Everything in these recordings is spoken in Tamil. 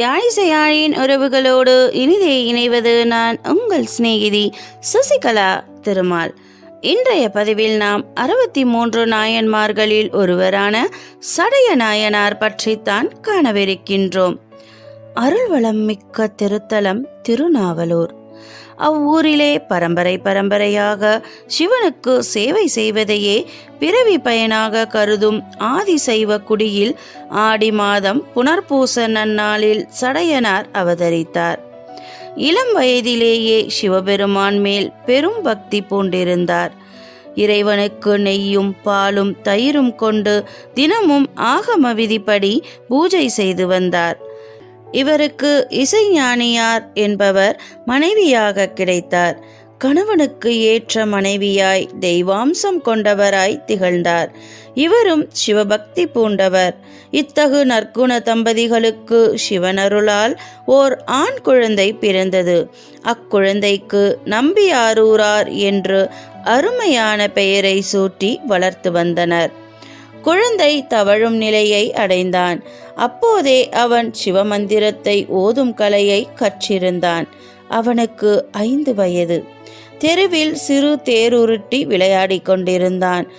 யாழிசையாழின் உறவுகளோடு இனிதே இணைவது நான் உங்கள் சிநேகிதி சசிகலா திருமால். இன்றைய பதிவில் நாம் அறுபத்தி மூன்று நாயன்மார்களில் ஒருவரான சடைய நாயனார் பற்றித்தான் காணவிருக்கின்றோம். அருள்வளம் மிக்க திருத்தலம் திருநாவலூர். அவ்வூரிலே பரம்பரை பரம்பரையாக சிவனுக்கு சேவை செய்வதையே பிறவி பயனாக கருதும் ஆதிசைவ குடியில் ஆடி மாதம் புனர்பூச நன்னாளில் சடையனார் அவதரித்தார். இளம் வயதிலேயே சிவபெருமான் மேல் பெரும் பக்தி பூண்டிருந்தார். இறைவனுக்கு நெய்யும் பாலும் தயிரும் கொண்டு தினமும் ஆகம விதிப்படி பூஜை செய்து வந்தார். இவருக்கு இசைஞானியார் என்பவர் மனைவியாக கிடைத்தார். கணவனுக்கு ஏற்ற மனைவியாய் தெய்வாம்சம் கொண்டவராய் திகழ்ந்தார். இவரும் சிவபக்தி பூண்டவர். இத்தகு நற்குண தம்பதிகளுக்கு சிவனருளால் ஓர் ஆண் குழந்தை பிறந்தது. அக்குழந்தைக்கு நம்பியாரூரார் என்று அருமையான பெயரை சூட்டி வளர்த்து வந்தனர். குழந்தை தவழும் நிலையை அடைந்தான். அப்போதே அவன் சிவமந்திரத்தை ஓதும் கலையை கற்றிருந்தான். அவனுக்கு ஐந்து வயது. தெருவில் சிறு தேருருட்டி விளையாடிக் கொண்டிருந்தான்.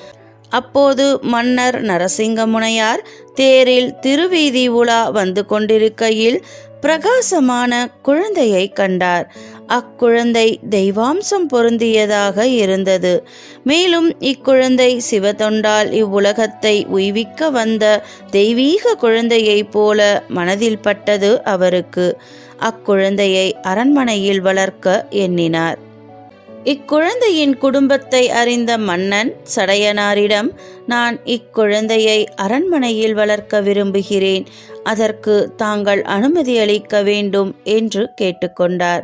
அப்போது மன்னர் நரசிங்கமுனையார் தேரில் திருவீதி உலா வந்து கொண்டிருக்கையில் பிரகாசமான குழந்தையை கண்டார். அக்குழந்தை தெய்வாம்சம் பொருந்தியதாக இருந்தது. மேலும் இக்குழந்தை சிவதொண்டால் இவ்வுலகத்தை உய்விக்க வந்த தெய்வீக குழந்தையைப் போல மனதில் பட்டது அவருக்கு. அக்குழந்தையை அரண்மனையில் வளர்க்க எண்ணினார். இக்குழந்தையின் குடும்பத்தை அறிந்த மன்னன் சடையனாரிடம் நான் இக்குழந்தையை அரண்மனையில் வளர்க்க விரும்புகிறேன். அதற்கு தாங்கள் அனுமதி அளிக்க வேண்டும் என்று கேட்டுக்கொண்டார்.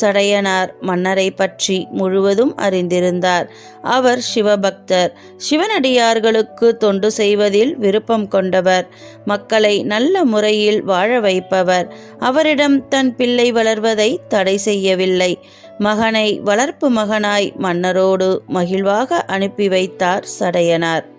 சடையனார் மன்னரை பற்றி முழுவதும் அறிந்திருந்தார். அவர் சிவபக்தர். சிவனடியார்களுக்கு தொண்டு செய்வதில் விருப்பம் கொண்டவர். மக்களை நல்ல முறையில் வாழ வைப்பவர். அவரிடம் தன் பிள்ளை வளர்வதை தடை செய்யவில்லை. மகனை வளர்ப்பு மகனாய் மன்னரோடு மகிழ்வாக அனுப்பி வைத்தார் சடையனார்.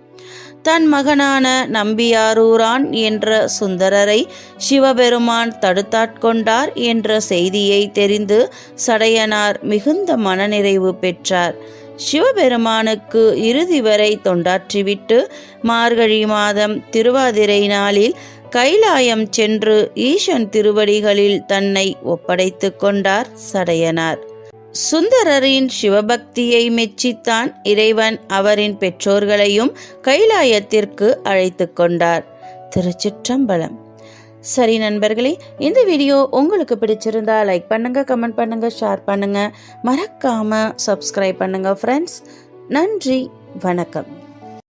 தன் மகனான நம்பியாரூரான் என்ற சுந்தரரை சிவபெருமான் தடுத்தாட்கொண்டார் என்ற செய்தியை தெரிந்து சடையனார் மிகுந்த மனநிறைவு பெற்றார். சிவபெருமானுக்கு இறுதி வரை தொண்டாற்றிவிட்டு மார்கழி மாதம் திருவாதிரை நாளில் கைலாயம் சென்று ஈசன் திருவடிகளில் தன்னை ஒப்படைத்து கொண்டார் சடையனார். சுந்தரரின் சிவபக்தியை மெச்சித்தான் இறைவன் அவரின் பெற்றோர்களையும் கைலாயத்திற்கு அழைத்து கொண்டார். திருச்சிற்றம்பலம். சரி நண்பர்களே இந்த வீடியோ உங்களுக்கு பிடிச்சிருந்தா லைக் பண்ணுங்க கமெண்ட் பண்ணுங்க ஷேர் பண்ணுங்க. மறக்காம சப்ஸ்கிரைப் பண்ணுங்க ஃப்ரெண்ட்ஸ் நன்றி வணக்கம்.